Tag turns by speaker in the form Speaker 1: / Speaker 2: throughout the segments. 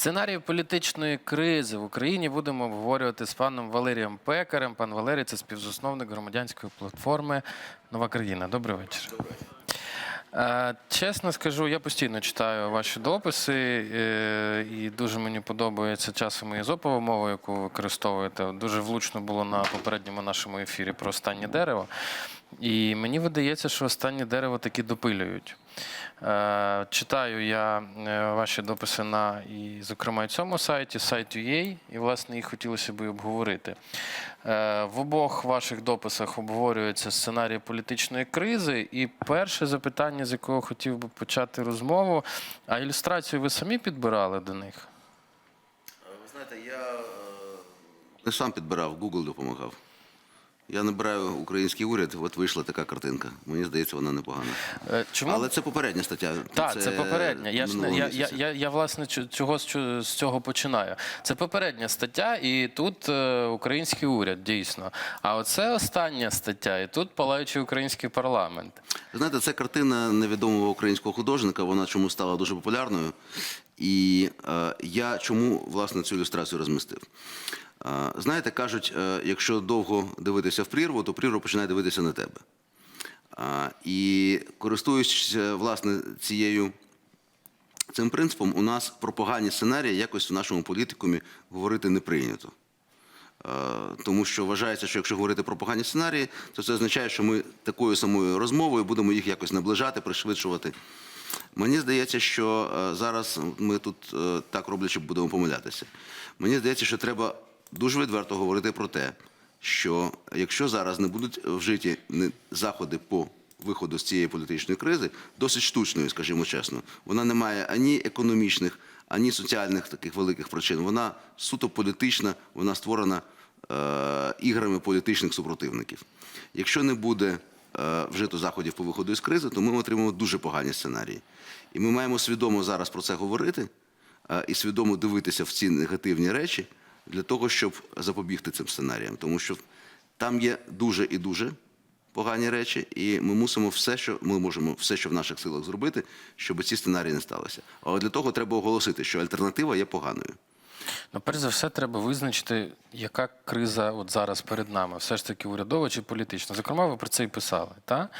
Speaker 1: Сценарій політичної кризи в Україні будемо обговорювати з паном Валерієм Пекарем. Пан Валерій це співзасновник громадянської платформи Нова країна. Добрий вечір. Е, Чесно скажу, я постійно читаю ваші дописи, е, і дуже мені подобається часом і езопова мова, яку ви використовуєте. Дуже влучно було на попередньому нашому ефірі про останнє дерево. І мені видається, що останнє дерево таки допилюють. Е, Читаю я е, ваші дописи на і, зокрема, і цьому сайті, сайт UA, і власне їх хотілося б і обговорити. Е, В обох ваших дописах обговорюється сценарій політичної кризи. І перше запитання, з якого хотів би почати розмову, а ілюстрацію ви самі підбирали до них?
Speaker 2: Ви знаєте, я не сам підбирав, Google допомагав. Я набираю український уряд, от вийшла така картинка. Мені здається, вона непогана.
Speaker 1: Е, Чому
Speaker 2: Але це попередня стаття.
Speaker 1: Так, це, попередня. Я, ж, не- я, я, я, я власне чого з цього починаю. Це попередня стаття, і тут е, український уряд дійсно. А оце остання стаття, і тут палаючий український парламент.
Speaker 2: Знаєте, це картина невідомого українського художника, вона чому стала дуже популярною. І е, я чому власне цю ілюстрацію розмістив? Знаєте, кажуть, е, якщо довго дивитися в прірву, то прірва починає дивитися на тебе. І користуючись е, власне цією цим принципом, у нас про погані сценарії якось в нашому політикумі говорити не прийнято. Е, Тому що вважається, що якщо говорити про погані сценарії, то це означає, що ми такою самою розмовою будемо їх якось наближати, пришвидшувати. Мені здається, що зараз ми тут так роблячи будемо помилятися. Мені здається, що треба дуже відверто говорити про те, що якщо зараз не будуть вжиті заходи по виходу з цієї політичної кризи, досить штучної, скажімо чесно, вона не має ані економічних, ані соціальних таких великих причин. Вона суто політична, вона створена е, іграми політичних супротивників. Якщо не буде е, вжито заходів по виходу із кризи, то ми отримаємо дуже погані сценарії. І ми маємо свідомо зараз про це говорити е, і свідомо дивитися в ці негативні речі для того, щоб запобігти цим сценаріям. Тому що там є дуже і дуже погані речі, і ми мусимо все, що ми можемо, все, що в наших силах зробити, щоб ці сценарії не сталося. Але для того треба оголосити, що альтернатива є поганою.
Speaker 1: Ну, перш за все, треба визначити, яка криза от зараз перед нами, все ж таки урядова чи політична. Зокрема, ви про це і писали, так?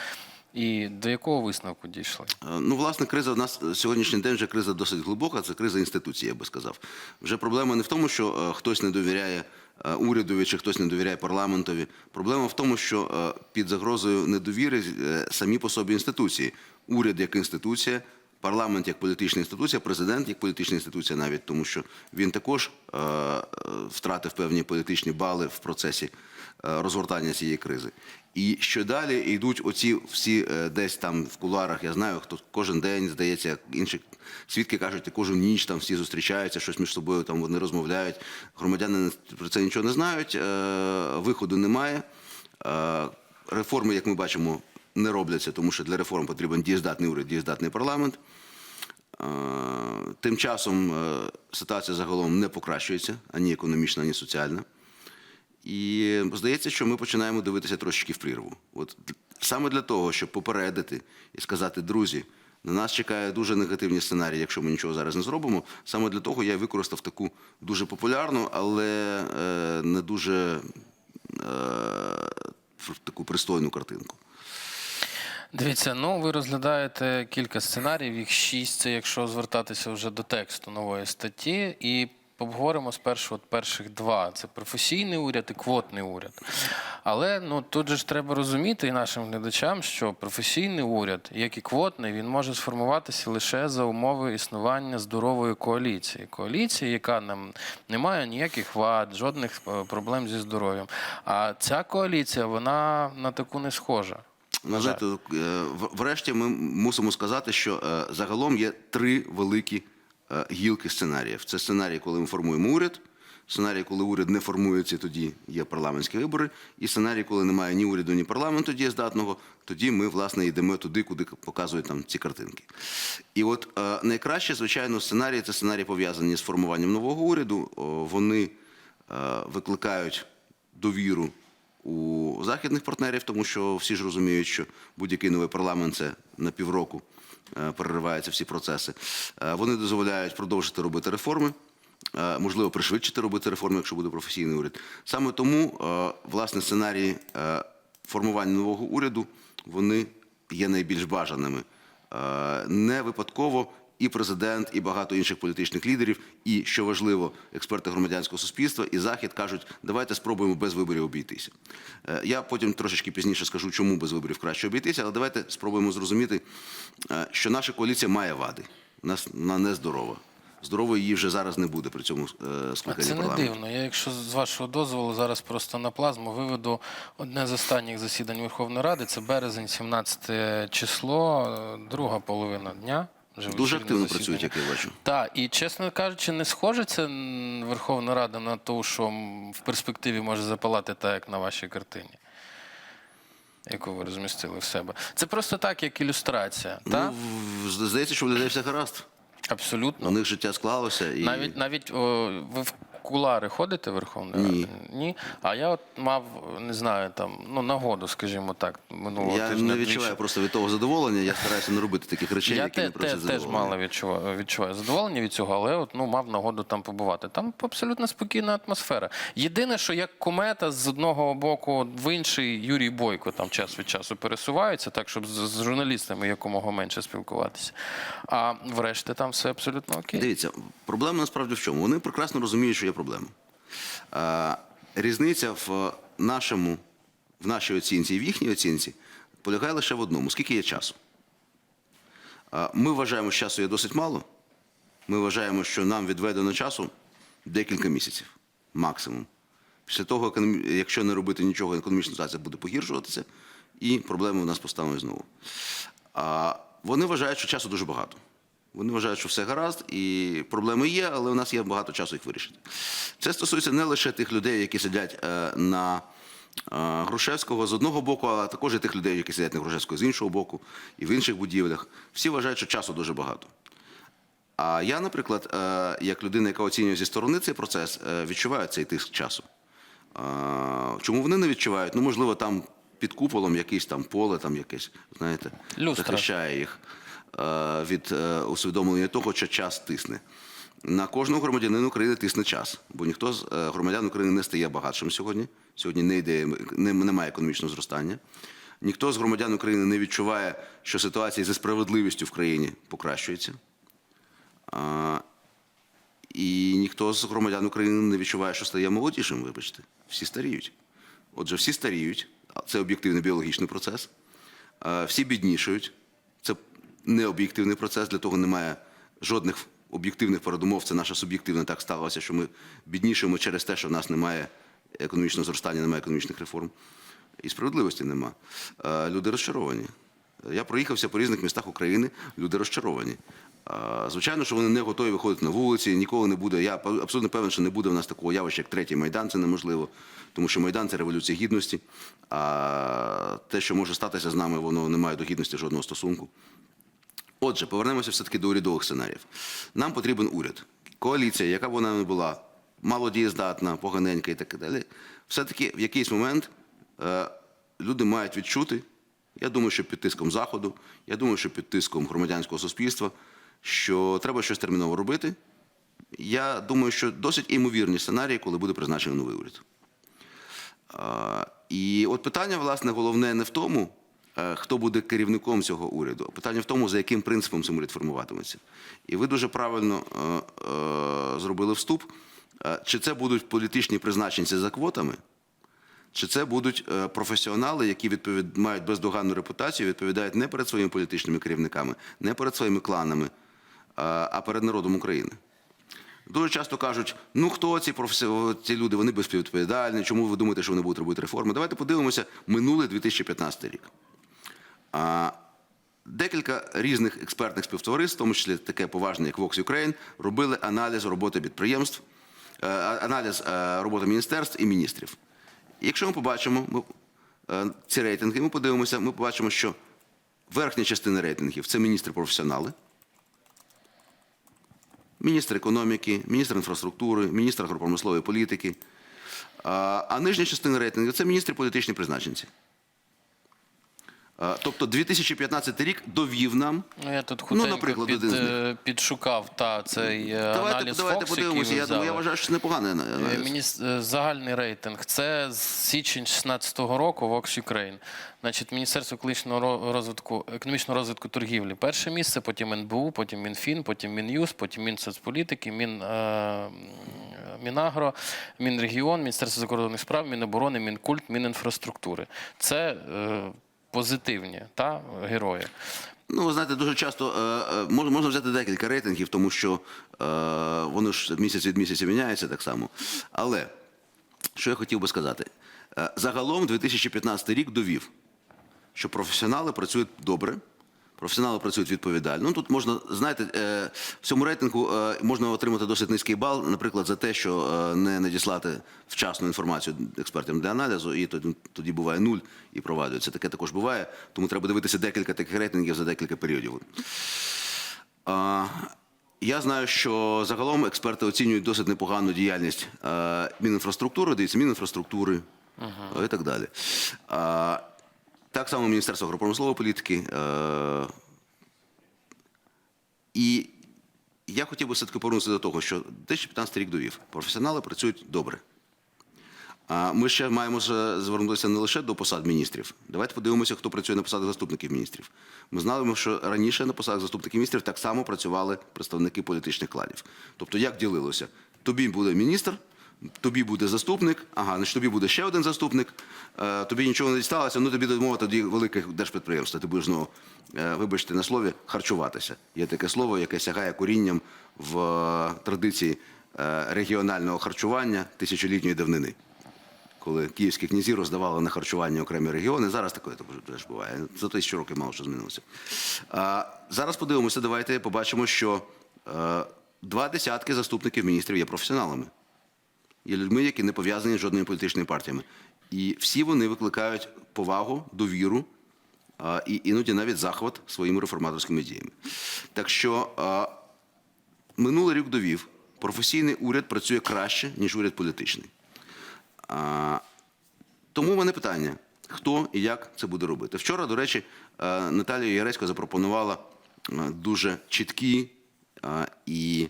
Speaker 1: І до якого висновку дійшли?
Speaker 2: Е, Ну, власне, криза в нас сьогоднішній день вже криза досить глибока. Це криза інституцій, я би сказав. Вже проблема не в тому, що е, хтось не довіряє е, урядові чи хтось не довіряє парламентові. Проблема в тому, що під загрозою недовіри самі по собі інституції. Уряд як інституція, парламент як політична інституція, президент як політична інституція, навіть тому, що він також е, втратив певні політичні бали в процесі розгортання цієї кризи. І що далі йдуть оці всі е, десь там в кулуарах, я знаю, хто кожен день, здається, інші свідки кажуть, кожну ніч там всі зустрічаються, щось між собою там вони розмовляють. Громадяни про це нічого не знають, е, виходу немає. Е, Реформи, як ми бачимо, не робляться, тому що для реформ потрібен дієздатний уряд, дієздатний парламент. Е, Тим часом е, ситуація загалом не покращується ані економічна, ані соціальна. І здається, що ми починаємо дивитися трошечки в прірву. От саме для того, щоб попередити і сказати, друзі, на нас чекає дуже негативні сценарії, якщо ми нічого зараз не зробимо. Саме для того я використав таку дуже популярну, але е, не дуже е, таку пристойну картинку.
Speaker 1: Дивіться, ну ви розглядаєте кілька сценаріїв, їх шість, це якщо звертатися вже до тексту нової статті. І обговоримо спершу от перших два: це професійний уряд і квотний уряд. Але ну тут же ж треба розуміти і нашим глядачам, що професійний уряд, як і квотний, він може сформуватися лише за умови існування здорової коаліції. Коаліції, яка нам не має ніяких вад, жодних е, проблем зі здоров'ям. А ця коаліція, вона на таку не схожа.
Speaker 2: Ну, знаєте, е, врешті ми мусимо сказати, що е, загалом є три великі гілки сценаріїв. Це сценарій, коли ми формуємо уряд, сценарій, коли уряд не формується, тоді є парламентські вибори, і сценарій, коли немає ні уряду, ні парламенту дієздатного, тоді ми, власне, йдемо туди, куди показують там ці картинки. І от е, найкраще, звичайно, сценарії це сценарії пов'язані з формуванням нового уряду. Вони е, викликають довіру у західних партнерів, тому що всі ж розуміють, що будь-який новий парламент це на півроку е, перериваються всі процеси. Е, Вони дозволяють продовжити робити реформи. е, можливо пришвидшити робити реформи, якщо буде професійний уряд. Саме тому е, власне сценарії е, формування нового уряду вони є найбільш бажаними. Е, Не випадково і президент, і багато інших політичних лідерів, і що важливо, експерти громадянського суспільства і захід кажуть, давайте спробуємо без виборів обійтися. Е, Я потім трошечки пізніше скажу, чому без виборів краще обійтися, але давайте спробуємо зрозуміти, е, що наша коаліція має вади. Нас вона нездорова. Здорової її вже зараз не буде при цьому е, скликанні
Speaker 1: це не
Speaker 2: парламенту.
Speaker 1: дивно. Я, якщо з вашого дозволу, зараз просто на плазму виведу одне з останніх засідань Верховної Ради. Це березень, 17 число, друга половина дня.
Speaker 2: Дуже активно працюють, як я бачу.
Speaker 1: Так, і чесно кажучи, не схоже це Верховна Рада на те, що в перспективі може запалати так, як на вашій картині, яку ви розмістили в себе. Це просто так, як ілюстрація.
Speaker 2: Ну, та? здається, що в людей все гаразд.
Speaker 1: Абсолютно.
Speaker 2: У них життя склалося і
Speaker 1: Навіть навіть о, ви в кулари ходите Верховної
Speaker 2: Ні.
Speaker 1: Ради? Ні. А я от мав, не знаю, там, ну, нагоду, скажімо так, минулого
Speaker 2: я
Speaker 1: тижня.
Speaker 2: не
Speaker 1: двічі.
Speaker 2: відчуваю просто від того задоволення. Я стараюся не робити таких речей,
Speaker 1: Я
Speaker 2: які
Speaker 1: те,
Speaker 2: не
Speaker 1: те,
Speaker 2: приносять
Speaker 1: теж мало відчуваю, відчуваю задоволення від цього, але от, ну, мав нагоду там побувати. Там абсолютно спокійна атмосфера. Єдине, що як комета з одного боку в інший Юрій Бойко там час від часу пересувається, так, щоб з, з журналістами якомога менше спілкуватися. А врешті там все абсолютно окей.
Speaker 2: Дивіться, проблема насправді в чому? Вони прекрасно розуміють, що є проблема. Різниця в нашому, в нашій оцінці і в їхній оцінці полягає лише в одному: скільки є часу. Ми вважаємо, що часу є досить мало. Ми вважаємо, що нам відведено часу декілька місяців максимум. Після того, якщо не робити нічого, економічна ситуація буде погіршуватися, і проблеми у нас поставимо знову. Вони вважають, що часу дуже багато. Вони вважають, що все гаразд, і проблеми є, але у нас є багато часу їх вирішити. Це стосується не лише тих людей, які сидять е, на е, Грушевського з одного боку, а також і тих людей, які сидять на Грушевського з іншого боку, і в інших будівлях. Всі вважають, що часу дуже багато. А я, наприклад, е, як людина, яка оцінює зі сторони цей процес, відчуваю цей тиск часу. Чому вони не відчувають? Ну, можливо, там під куполом якесь там поле, там якесь, знаєте,
Speaker 1: Люстра.
Speaker 2: захищає їх від е, усвідомлення того, що час тисне. На кожного громадянина України тисне час, бо ніхто з е, громадян України не стає багатшим сьогодні. Сьогодні не йде, не- немає економічного зростання. Ніхто з громадян України не відчуває, що ситуація зі справедливістю в країні покращується. І ніхто з громадян України не відчуває, що стає молодішим, вибачте. Всі старіють. Отже, всі старіють, це об'єктивний біологічний процес. Всі біднішають. Це не об'єктивний процес, для того немає жодних об'єктивних передумов. Це наше суб'єктивне так сталося, що ми біднішаємо через те, що в нас немає економічного зростання, немає економічних реформ. І справедливості нема. Е, Люди розчаровані. Я проїхався по різних містах України, люди розчаровані. Е, Звичайно, що вони не готові виходити на вулиці, ніколи не буде. Я абсолютно певен, що не буде в нас такого явища, як третій майдан, це неможливо, тому що майдан це революція гідності. А те, що може статися з нами, воно не має до гідності жодного стосунку. Отже, повернемося все-таки до урядових сценаріїв. Нам потрібен уряд. Коаліція, яка б вона не була, малодієздатна, поганенька і так далі. Все-таки в якийсь момент е, люди мають відчути, я думаю, що під тиском Заходу, я думаю, що під тиском громадянського суспільства, що треба щось терміново робити. Я думаю, що досить імовірні сценарії, коли буде призначений новий уряд. А, І от питання, власне, головне не в тому, е, хто буде керівником цього уряду, питання в тому, за яким принципом цей уряд формуватиметься. І ви дуже правильно е, е, зробили вступ. Е, Чи це будуть політичні призначенці за квотами, чи це будуть е, професіонали, які відповід... мають бездоганну репутацію, відповідають не перед своїми політичними керівниками, не перед своїми кланами, е, а перед народом України. Дуже часто кажуть, ну хто ці професі... ці люди, вони безвідповідальні, чому ви думаєте, що вони будуть робити реформи? Давайте подивимося минулий 2015 рік. Декілька різних експертних співтовариств, в тому числі таке поважне, як Vox Ukraine, робили аналіз роботи підприємств, е, аналіз е, роботи міністерств і міністрів. Якщо ми побачимо ми, е, ці рейтинги, ми подивимося, ми побачимо, що верхня частина рейтингів це міністри-професіонали. Міністр економіки, міністр інфраструктури, міністр агропромислової політики. А, нижня частина рейтингу це міністри політичні призначенці. Е, Тобто 2015 рік довів нам.
Speaker 1: Ну, я тут
Speaker 2: Ну, наприклад,
Speaker 1: під,
Speaker 2: один з них.
Speaker 1: е, підшукав та, цей е,
Speaker 2: Давайте,
Speaker 1: аналіз
Speaker 2: давайте
Speaker 1: Fox,
Speaker 2: подивимося.
Speaker 1: який ви
Speaker 2: Я думаю, я вважаю, що це непоганий аналіз.
Speaker 1: Мені загальний рейтинг. Це з січень 16-го року Vox Ukraine. Значить, Міністерство економічного ро- розвитку, економічного розвитку торгівлі. Перше місце, потім НБУ, потім Мінфін, потім Мін'юз, потім Мінсоцполітики, Мін, е, Мінагро, Мінрегіон, Міністерство закордонних справ, Міноборони, Мінкульт, Мінінфраструктури. Це е, позитивні та, герої.
Speaker 2: Ну, ви знаєте, дуже часто е, е, можна, взяти декілька рейтингів, тому що е, вони ж місяць від місяця міняються так само. Але що я хотів би сказати? Е, загалом 2015 рік довів, що професіонали працюють добре. Професіонали працюють відповідально. Ну тут можна, знаєте, е, в цьому рейтингу е, можна отримати досить низький бал, наприклад, за те, що е, не надіслати вчасну інформацію експертам для аналізу, і тоді, тоді буває нуль і провалюється. Таке також буває. Тому треба дивитися декілька таких рейтингів за декілька періодів. Я знаю, що загалом експерти оцінюють досить непогану діяльність Мінінфраструктури, дивіться, Мінінфраструктури е, і так далі. Так само Міністерство агропромислової політики. е, І я хотів би все-таки повернутися до того, що 2015 рік довів. Професіонали працюють добре. Ми ще маємо звернутися не лише до посад міністрів. Давайте подивимося, хто працює на посадах заступників міністрів. Ми знали, що раніше на посадах заступників міністрів так само працювали представники політичних кладів. Тобто, як ділилося? Тобі буде міністр, тобі буде заступник, ага, значить тобі буде ще один заступник, е, тобі нічого не дісталося, ну тобі домова тоді великих держпідприємств. Ти будеш знову, е, вибачте на слові, харчуватися. Є таке слово, яке сягає корінням в е, традиції регіонального харчування тисячолітньої давнини коли київські князі роздавали на харчування окремі регіони. Зараз таке теж буває. За тисячу років мало що змінилося. Зараз подивимося, давайте побачимо, що два десятки заступників міністрів є професіоналами. Є людьми, які не пов'язані з жодними політичними партіями. І всі вони викликають повагу, довіру а, і іноді навіть захват своїми реформаторськими діями. Так що а, минулий рік довів, професійний уряд працює краще, ніж уряд політичний. А, тому в мене питання: хто і як це буде робити? Вчора, до речі, Наталія Яресько запропонувала дуже чіткі і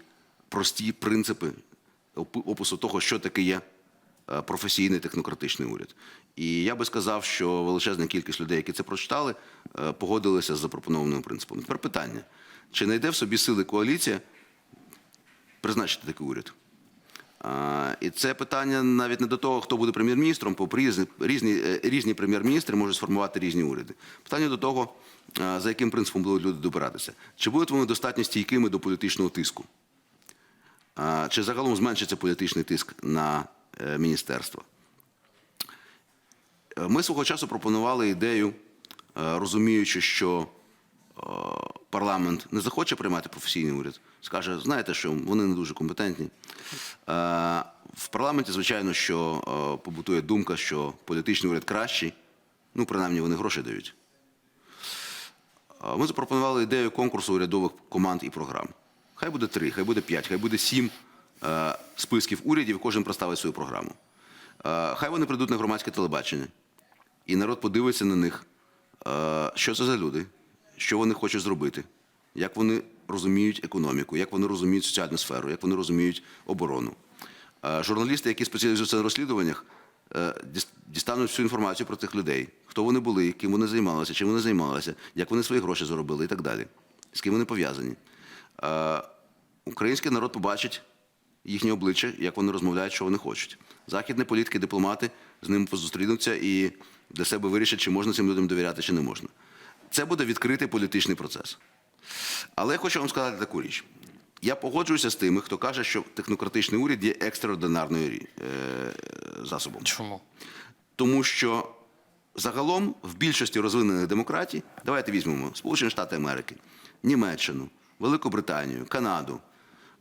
Speaker 2: прості принципи опису того, що таке є е, професійний технократичний уряд. І я би сказав, що величезна кількість людей, які це прочитали, е, погодилися з запропонованим принципом. Тепер питання: чи знайде в собі сили коаліція призначити такий уряд? І це питання навіть не до того, хто буде прем'єр-міністром, бо різні, різні, е, різні прем'єр-міністри можуть сформувати різні уряди. Питання до того, за яким принципом будуть люди добиратися. Чи будуть вони достатньо стійкими до політичного тиску? Чи загалом зменшиться політичний тиск на е, міністерство? Е, Ми свого часу пропонували ідею, е, розуміючи, що парламент не захоче приймати професійний уряд, скаже, знаєте, що вони не дуже компетентні. В парламенті, звичайно, що побутує думка, що політичний уряд кращий, ну, принаймні, вони гроші дають. Ми запропонували ідею конкурсу урядових команд і програм. Хай буде три, хай буде п'ять, хай буде сім е, списків урядів, кожен представить свою програму. Е, Хай вони прийдуть на громадське телебачення, і народ подивиться на них, е, що це за люди, що вони хочуть зробити, як вони розуміють економіку, як вони розуміють соціальну сферу, як вони розуміють оборону. Е, Журналісти, які спеціалізуються на розслідуваннях, е, дістануть всю інформацію про тих людей, хто вони були, ким вони займалися, чим вони займалися, як вони свої гроші заробили і так далі, з ким вони пов'язані. Е, Український народ побачить їхнє обличчя, як вони розмовляють, що вони хочуть. Західні політики, дипломати з ними зустрінуться і для себе вирішать, чи можна цим людям довіряти, чи не можна. Це буде відкритий політичний процес. Але я хочу вам сказати таку річ. Я погоджуюся з тими, хто каже, що технократичний уряд є екстраординарною е, засобом.
Speaker 1: Чому?
Speaker 2: Тому що загалом в більшості розвинених демократій, давайте візьмемо Сполучені Штати Америки, Німеччину, Велику Британію, Канаду.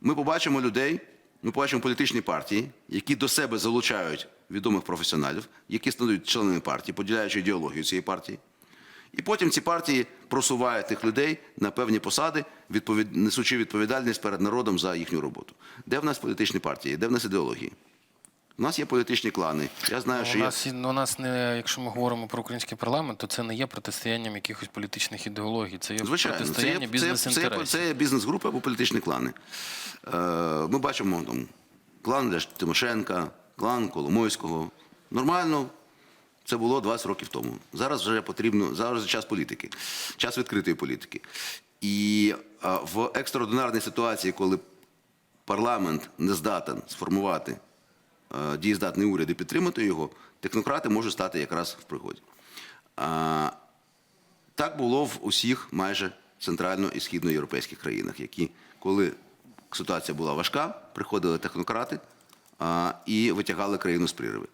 Speaker 2: Ми побачимо людей, ми побачимо політичні партії, які до себе залучають відомих професіоналів, які стануть членами партії, поділяючи ідеологію цієї партії. І потім ці партії просувають тих людей на певні посади, несучи відповідальність перед народом за їхню роботу. Де в нас політичні партії, де в нас ідеології? У нас є політичні клани. Я знаю,
Speaker 1: У
Speaker 2: що є
Speaker 1: нас, і- у нас не, якщо ми говоримо про український парламент, то це не є протистоянням якихось політичних ідеологій, це є
Speaker 2: Звичайно,
Speaker 1: протистояння
Speaker 2: є, це, є- це,
Speaker 1: бізнес-інтересів.
Speaker 2: це є бізнес-групи або політичні клани. Е, ми бачимо там, клан Тимошенка, клан Коломойського. Нормально, це було 20 років тому. Зараз вже потрібно, зараз час політики, час відкритої політики. І е, в екстраординарній ситуації, коли парламент не здатен сформувати дієздатний уряд і підтримати його, технократи можуть стати якраз в пригоді. Так було в усіх майже центрально- і східноєвропейських країнах, які, коли ситуація була важка, приходили технократи і витягали країну з прірви.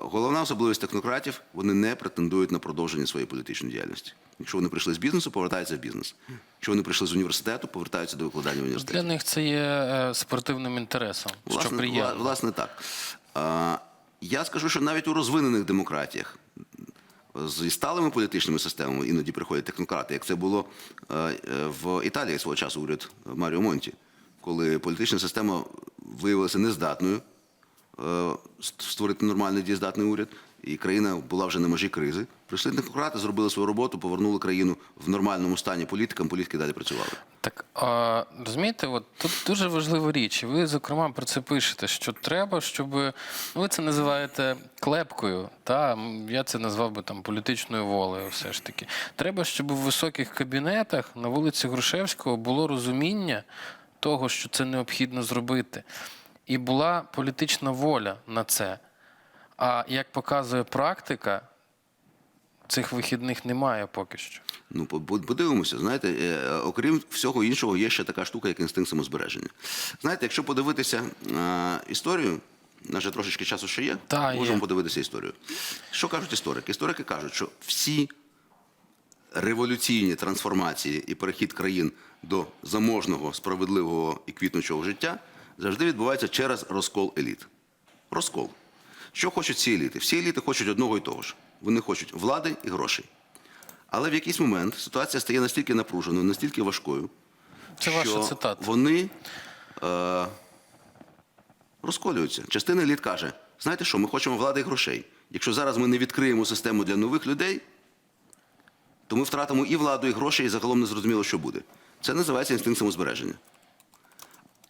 Speaker 2: Головна особливість технократів вони не претендують на продовження своєї політичної діяльності. Якщо вони прийшли з бізнесу, повертаються в бізнес. Якщо вони прийшли з університету, повертаються до викладання в університеті.
Speaker 1: Для них це є е, спортивним інтересом, що
Speaker 2: Власне,
Speaker 1: приємно.
Speaker 2: власне так. Я скажу, що навіть у розвинених демократіях зі сталими політичними системами іноді приходять технократи, як це було е, е, в Італії свого часу уряд Маріо Монті, коли політична система виявилася нездатною е, створити нормальний дієздатний уряд, і країна була вже на межі кризи. Прийшли технократи, зробили свою роботу, повернули країну в нормальному стані політикам, політики далі працювали.
Speaker 1: Так а, розумієте, от тут дуже важлива річ. Ви, зокрема, про це пишете, що треба, щоб ну, ви це називаєте клепкою. Та я це назвав би там політичною волею. Все ж таки, треба, щоб в високих кабінетах на вулиці Грушевського було розуміння того, що це необхідно зробити, і була політична воля на це. А як показує практика, цих вихідних немає поки що.
Speaker 2: Ну, по- по- подивимося, знаєте, е, окрім всього іншого, є ще така штука, як інстинкт самозбереження. Знаєте, якщо подивитися е, історію, у нас же трошечки часу ще є,
Speaker 1: Та, є.
Speaker 2: можемо подивитися історію. Що кажуть історики? Історики кажуть, що всі революційні трансформації і перехід країн до заможного, справедливого і квітнучого життя завжди відбувається через розкол еліт. Розкол. Що хочуть ці еліти? Всі еліти хочуть одного і того ж. Вони хочуть влади і грошей. Але в якийсь момент ситуація стає настільки напруженою, настільки важкою,
Speaker 1: Це
Speaker 2: що
Speaker 1: цитата.
Speaker 2: вони е, розколюються. Частина еліт каже: знаєте що, ми хочемо влади і грошей. Якщо зараз ми не відкриємо систему для нових людей, то ми втратимо і владу, і гроші, і загалом не зрозуміло, що буде. Це називається інстинкт самозбереження.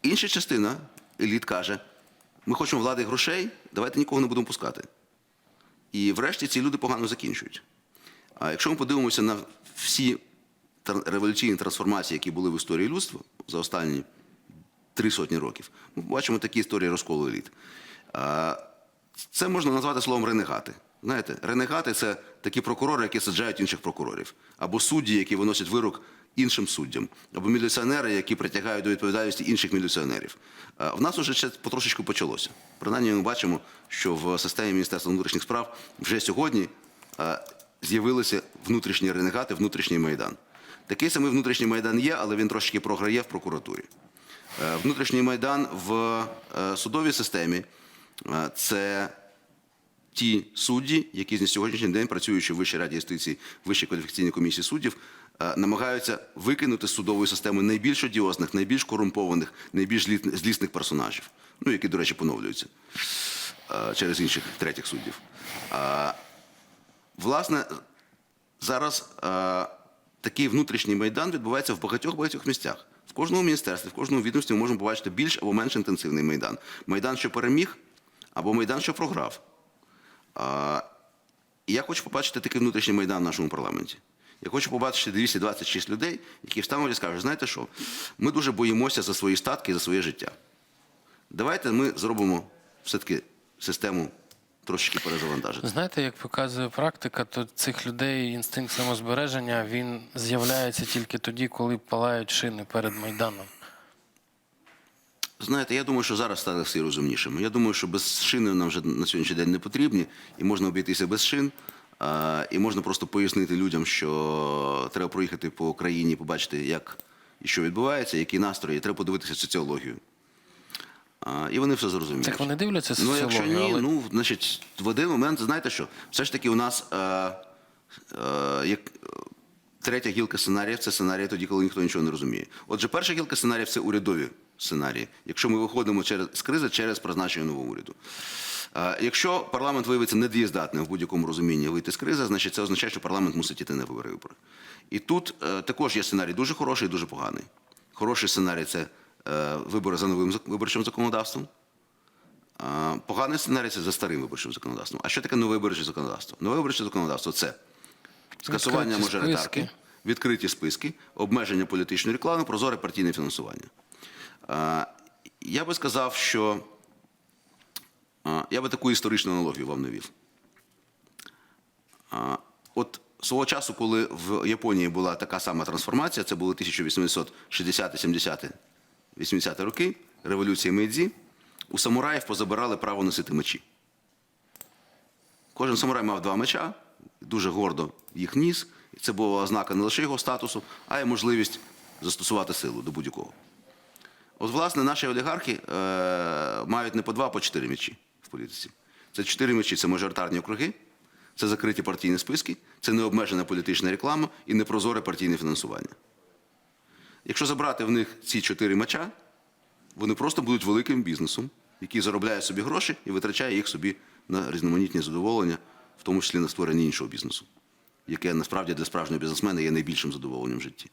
Speaker 2: Інша частина еліт каже: ми хочемо влади грошей, давайте нікого не будемо пускати. І врешті ці люди погано закінчують. А якщо ми подивимося на всі революційні трансформації, які були в історії людства за останні три сотні років, ми бачимо такі історії розколу еліт. Це можна назвати словом ренегати. Знаєте, ренегати це такі прокурори, які саджають інших прокурорів, або судді, які виносять вирок іншим суддям, або міліціонери, які притягають до відповідальності інших міліціонерів. В нас вже це потрошечку почалося. Принаймні, ми бачимо, що в системі Міністерства внутрішніх справ вже сьогодні з'явилися внутрішні ренегати, внутрішній майдан. Такий самий внутрішній майдан є, але він трошки програє в прокуратурі. Е, Внутрішній майдан в е, судовій системі е, це ті судді, які на сьогоднішній день, працюючи в Вищій раді юстиції, Вищій кваліфікаційній комісії суддів, е, намагаються викинути з судової системи найбільш одіозних, найбільш корумпованих, найбільш злісних персонажів, ну які, до речі, поновлюються е, через інших третіх суддів. Власне, зараз е, такий внутрішній майдан відбувається в багатьох багатьох місцях. В кожному міністерстві, в кожному відомстві ми можемо побачити більш або менш інтенсивний майдан. Майдан, що переміг, або майдан, що програв. І я хочу побачити такий внутрішній майдан в нашому парламенті. Я хочу побачити 226 людей, які встануть і скажуть, знаєте що, ми дуже боїмося за свої статки за своє життя. Давайте ми зробимо все-таки систему трошечки перезавантажити.
Speaker 1: Знаєте, як показує практика, то цих людей інстинкт самозбереження він з'являється тільки тоді, коли палають шини перед майданом.
Speaker 2: Знаєте, я думаю, що зараз стали всі розумнішими. Я думаю, що без шини нам вже на сьогоднішній день не потрібні, і можна обійтися без шин. І можна просто пояснити людям, що треба проїхати по країні, побачити, як і що відбувається, які настрої, треба подивитися соціологію. І вони все зрозуміють.
Speaker 1: Так вони дивляться
Speaker 2: Ну, якщо ні,
Speaker 1: але
Speaker 2: ну, значить, в один момент, знаєте що, все ж таки у нас е, е, як, третя гілка сценаріїв це сценарії тоді, коли ніхто нічого не розуміє. Отже, перша гілка сценаріїв це урядові сценарії, якщо ми виходимо через, з кризи через призначення нового уряду. Е, Якщо парламент виявиться недієздатним в будь-якому розумінні вийти з кризи, значить це означає, що парламент мусить іти на вибори. вибори. І тут е, також є сценарій дуже хороший і дуже поганий. Хороший сценарій це е, вибори за новим виборчим законодавством. Поганий сценарій це за старим виборчим законодавством. А що таке нове виборче законодавство? Нове виборче законодавство це скасування
Speaker 1: Відкриті
Speaker 2: мажоритарки,
Speaker 1: списки.
Speaker 2: відкриті списки, обмеження політичної реклами, прозоре партійне фінансування. А, Я би сказав, що я би таку історичну аналогію вам навів. А, От свого часу, коли в Японії була така сама трансформація, це були 1860 70 80 роки, революція Мейдзі, у самураїв позабирали право носити мечі. Кожен самурай мав два меча, дуже гордо їх ніс. І це була ознака не лише його статусу, а й можливість застосувати силу до будь-якого. От, власне, наші олігархи е, мають не по два, а по чотири мечі в політиці. Це чотири мечі це мажоритарні округи, це закриті партійні списки, це необмежена політична реклама і непрозоре партійне фінансування. Якщо забрати в них ці чотири меча, вони просто будуть великим бізнесом, який заробляє собі гроші і витрачає їх собі на різноманітні задоволення, в тому числі на створення іншого бізнесу, яке насправді для справжнього бізнесмена є найбільшим задоволенням в житті.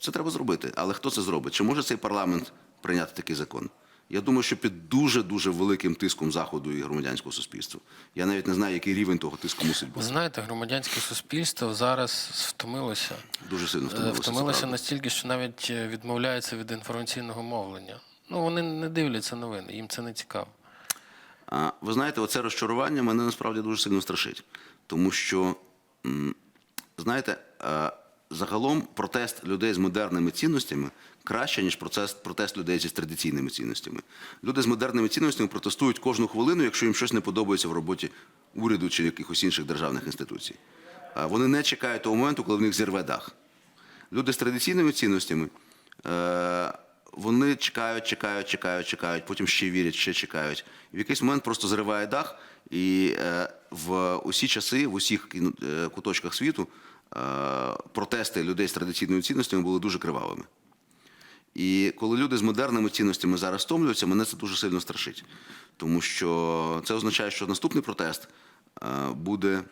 Speaker 2: Це треба зробити. Але хто це зробить? Чи може цей парламент прийняти такий закон? Я думаю, що під дуже-дуже великим тиском Заходу і громадянського суспільства. Я навіть не знаю, який рівень того тиску мусить
Speaker 1: Ви
Speaker 2: бути.
Speaker 1: знаєте, громадянське суспільство зараз втомилося.
Speaker 2: Дуже сильно
Speaker 1: Е,
Speaker 2: втомилося.
Speaker 1: Втомилося настільки, що навіть е, відмовляється від інформаційного мовлення. Ну, вони не дивляться новини, їм це не цікаво.
Speaker 2: А, Ви знаєте, оце розчарування мене насправді дуже сильно страшить. Тому що, знаєте, е, загалом протест людей з модерними цінностями краще, ніж протест, протест людей зі традиційними цінностями. Люди з модерними цінностями протестують кожну хвилину, якщо їм щось не подобається в роботі уряду чи якихось інших державних інституцій. Вони не чекають того моменту, коли в них зірве дах. Люди з традиційними цінностями, е, вони чекають, чекають, чекають, чекають, потім ще вірять, ще чекають. І в якийсь момент просто зриває дах, і е, в усі часи, в усіх е, куточках світу протести людей з традиційними цінностями були дуже кривавими. І коли люди з модерними цінностями зараз стомлюються, мене це дуже сильно страшить. Тому що це означає, що наступний протест е, буде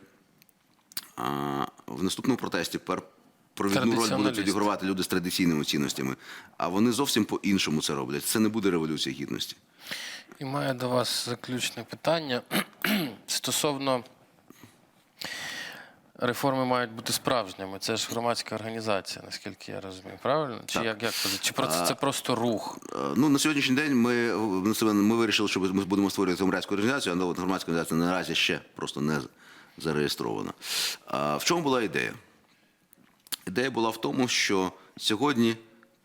Speaker 2: в наступному протесті провідну роль будуть відігравати люди з традиційними цінностями, а вони зовсім по-іншому це роблять. Це не буде революція гідності.
Speaker 1: І маю до вас заключне питання стосовно реформи мають бути справжніми. Це ж громадська організація, наскільки я розумію. Правильно? Чи
Speaker 2: Так.
Speaker 1: як, як це? Чи просто це просто рух?
Speaker 2: Е, Ну, на сьогоднішній день ми, ми вирішили, що ми будемо створювати громадську організацію, але громадська організація наразі ще просто не зареєстрована. А в чому була ідея? Ідея була в тому, що сьогодні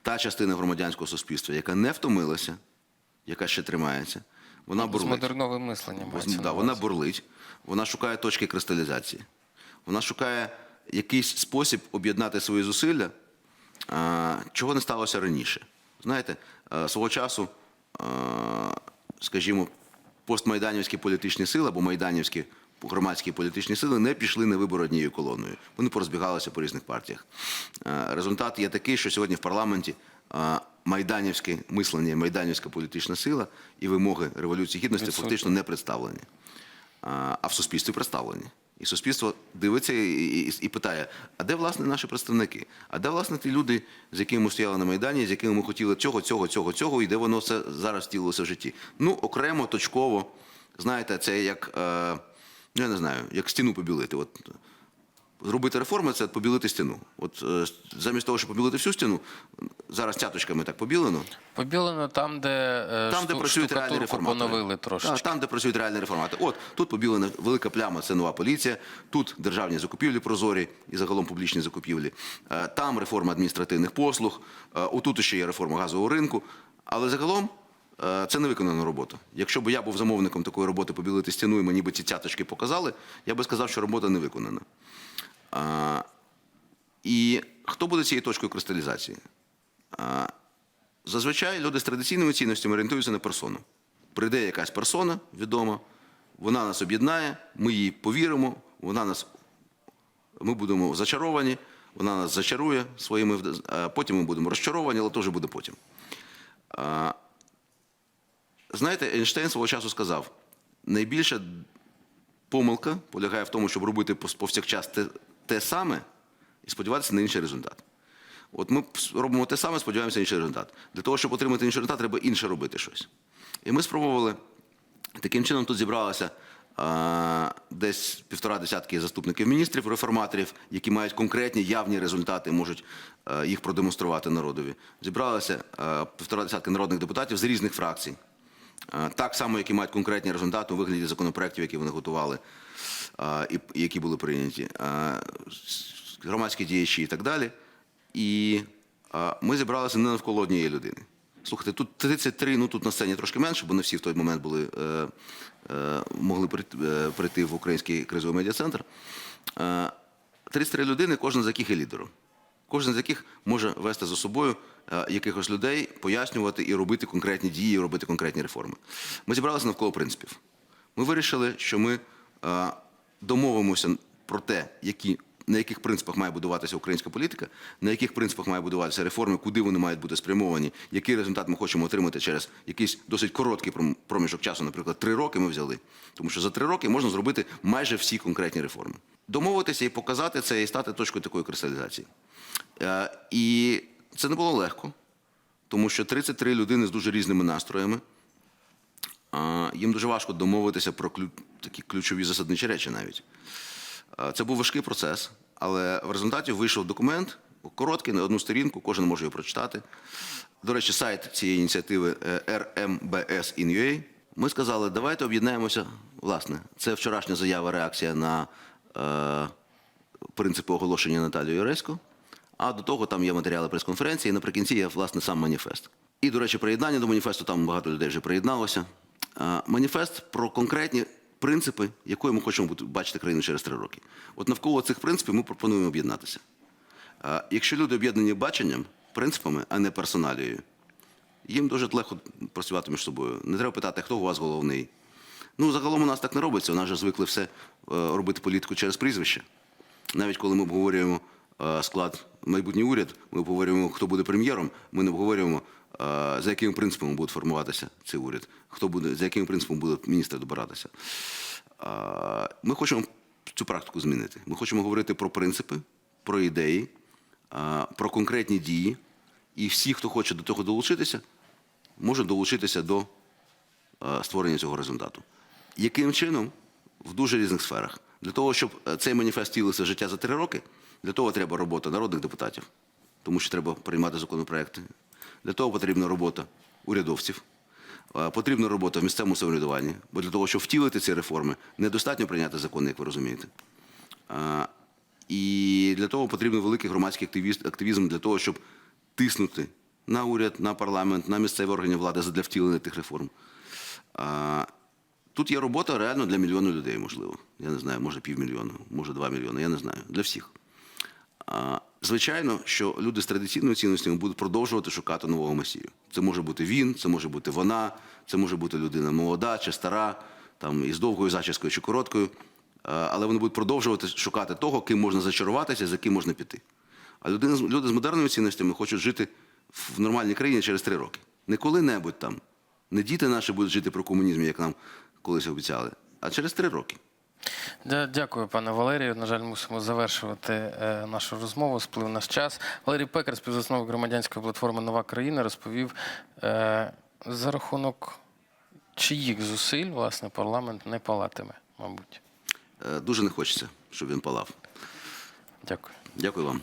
Speaker 2: та частина громадянського суспільства, яка не втомилася, яка ще тримається, вона
Speaker 1: З
Speaker 2: бурлить.
Speaker 1: модерновим мисленням.
Speaker 2: Да, вона бурлить, вона шукає точки кристалізації. Вона шукає якийсь спосіб об'єднати свої зусилля, чого не сталося раніше. Знаєте, свого часу, скажімо, постмайданівські політичні сили або майданівські громадські політичні сили не пішли на вибори однією колоною. Вони порозбігалися по різних партіях. Результат є такий, що сьогодні в парламенті майданівське мислення, майданівська політична сила і вимоги революції гідності фактично не представлені, а в суспільстві представлені. І суспільство дивиться і, і, і питає: а де власне наші представники? А де власне ті люди, з якими ми стояли на майдані, з якими ми хотіли цього, цього, цього, цього, і де воно все зараз втілилося в житті? Ну окремо, точково, знаєте, це як е, ну, я не знаю, як стіну побілити. От зробити реформи це побілити стіну. От е, замість того, щоб побілити всю стіну, зараз цяточками так побілено.
Speaker 1: Побілено там, де, е,
Speaker 2: Там, де працюють реальні реформатори.
Speaker 1: поновили трошки.
Speaker 2: Там, де працюють реальні реформатори. От тут побілена велика пляма це нова поліція, тут державні закупівлі прозорі і загалом публічні закупівлі. Е, Там реформа адміністративних послуг, отут ще є реформа газового ринку. Але загалом це не виконана робота. Якщо б я був замовником такої роботи побілити стіну, і мені б ці цяточки показали, я би сказав, що робота не виконана. І хто буде цією точкою кристалізації? Зазвичай люди з традиційними цінностями орієнтуються на персону. Прийде якась персона відома, вона нас об'єднає, ми їй повіримо, вона нас, ми будемо зачаровані, Вона нас зачарує своїми, потім ми будемо розчаровані, але теж буде потім. Знаєте, Ейнштейн свого часу сказав: найбільша помилка полягає в тому, щоб робити повсякчас те, саме і сподіватися на інший результат. От ми робимо те саме, сподіваємося інший результат. Для того, щоб отримати інший результат, треба інше робити щось. І ми спробували таким чином тут зібралося а, десь півтора десятки заступників міністрів, реформаторів, які мають конкретні явні результати, можуть а, їх продемонструвати народові. Зібралося а, півтора десятки народних депутатів з різних фракцій. А, Так само, які мають конкретні результати у вигляді законопроєктів, які вони готували, які були прийняті, громадські діячі і так далі. І ми зібралися не навколо однієї людини. Слухайте, тут 33, ну тут на сцені трошки менше, бо не всі в той момент були, е, е, могли прийти, е, прийти в український кризовий медіа-центр. Е, 33 людини, кожен з яких є лідером. Кожен з яких може вести за собою е, якихось людей, пояснювати і робити конкретні дії, і робити конкретні реформи. Ми зібралися навколо принципів. Ми вирішили, що ми домовимося про те, які, на яких принципах має будуватися українська політика, на яких принципах має будуватися реформи, куди вони мають бути спрямовані, який результат ми хочемо отримати через якийсь досить короткий пром- проміжок часу, наприклад, три роки ми взяли. Тому що за три роки можна зробити майже всі конкретні реформи. Домовитися і показати це і стати точкою такої кристалізації. Е, І це не було легко, тому що 33 людини з дуже різними настроями. Їм дуже важко домовитися про такі ключові засадничі речі навіть. Це був важкий процес, але в результаті вийшов документ, короткий, на одну сторінку, кожен може його прочитати. До речі, сайт цієї ініціативи е, RMBS.in.ua. Ми сказали, давайте об'єднаємося. Власне, це вчорашня заява, реакція на е, принципи оголошення Наталії Юресько. А до того там є матеріали прес-конференції, і наприкінці є власне сам маніфест. І, до речі, приєднання до маніфесту там багато людей вже приєдналося. Маніфест про конкретні принципи, якою ми хочемо бачити країну через три роки. От навколо цих принципів ми пропонуємо об'єднатися. Якщо люди об'єднані баченням, принципами, а не персоналією, їм дуже легко працювати між собою. Не треба питати, хто у вас головний. Ну, загалом у нас так не робиться. У нас же звикли все е, робити політику через прізвище. Навіть коли ми обговорюємо е, склад майбутній уряд, ми обговорюємо, хто буде прем'єром, ми не обговорюємо, за якими принципами буде формуватися цей уряд, хто буде, за якими принципами будуть міністри добиратися. Ми хочемо цю практику змінити. Ми хочемо говорити про принципи, про ідеї, про конкретні дії. І всі, хто хоче до того долучитися, може долучитися до створення цього результату. Яким чином? В дуже різних сферах. Для того, щоб е, цей маніфест втілився в життя за три роки, для того треба робота народних депутатів, тому що треба приймати законопроекти. Для того потрібна робота урядовців, потрібна робота в місцевому самоврядуванні, бо для того, щоб втілити ці реформи, недостатньо прийняти закони, як ви розумієте. І для того потрібен великий громадський активізм для того, щоб тиснути на уряд, на парламент, на місцеві органи влади для втілення тих реформ. Тут є робота реально для мільйону людей, можливо. Я не знаю, може півмільйона, може два мільйони, я не знаю. Для всіх. Звичайно, що люди з традиційними цінностями будуть продовжувати шукати нового месію. Це може бути він, це може бути вона, це може бути людина молода чи стара, там із довгою зачіскою чи короткою. Але вони будуть продовжувати шукати того, ким можна зачаруватися, за ким можна піти. А людина, люди з модерними цінностями хочуть жити в нормальній країні через три роки. Не коли-небудь там. Не діти наші будуть жити про комунізм, як нам колись обіцяли, а через три роки.
Speaker 1: Дя- Дякую, пане Валерію. На жаль, мусимо завершувати е, нашу розмову. Сплив наш час. Валерій Пекар, співзасновник громадянської платформи Нова країна, розповів е, за рахунок чиїх зусиль власне парламент не палатиме, мабуть.
Speaker 2: Е, Дуже не хочеться, щоб він палав.
Speaker 1: Дякую.
Speaker 2: Дякую вам.